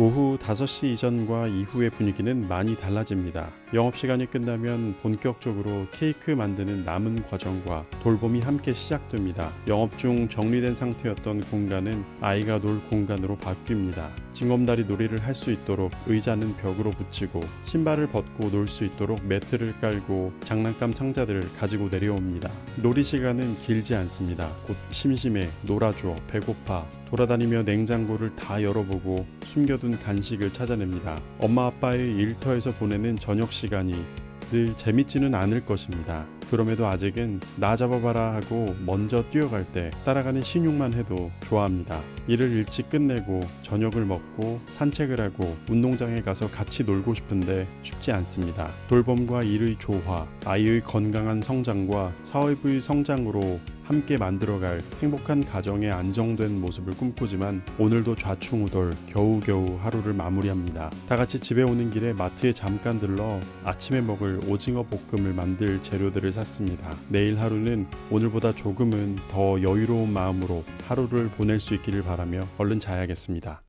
오후 5시 이전과 이후의 분위기는 많이 달라집니다. 영업시간이 끝나면 본격적으로 케이크 만드는 남은 과정과 돌봄이 함께 시작됩니다. 영업 중 정리된 상태였던 공간은 아이가 놀 공간으로 바뀝니다. 징검다리 놀이를 할 수 있도록 의자는 벽으로 붙이고 신발을 벗고 놀 수 있도록 매트를 깔고 장난감 상자들을 가지고 내려옵니다. 놀이 시간은 길지 않습니다. 곧 심심해, 놀아줘, 배고파, 돌아다니며 냉장고를 다 열어보고 숨겨둔 간식을 찾아냅니다. 엄마 아빠의 일터에서 보내는 저녁 시간 이 늘 재밌지는 않을 것입니다. 그럼에도 아직은 나 잡아봐라 하고 먼저 뛰어갈 때 따라가는 신용만 해도 좋아합니다. 일을 일찍 끝내고 저녁을 먹고 산책을 하고 운동장에 가서 같이 놀고 싶은데 쉽지 않습니다. 돌봄과 일의 조화, 아이의 건강한 성장과 사회부의 성장으로 함께 만들어갈 행복한 가정의 안정된 모습을 꿈꾸지만 오늘도 좌충우돌 겨우겨우 하루를 마무리합니다. 다 같이 집에 오는 길에 마트에 잠깐 들러 아침에 먹을 오징어 볶음을 만들 재료들을 샀습니다. 내일 하루는 오늘보다 조금은 더 여유로운 마음으로 하루를 보낼 수 있기를 바라며 얼른 자야겠습니다.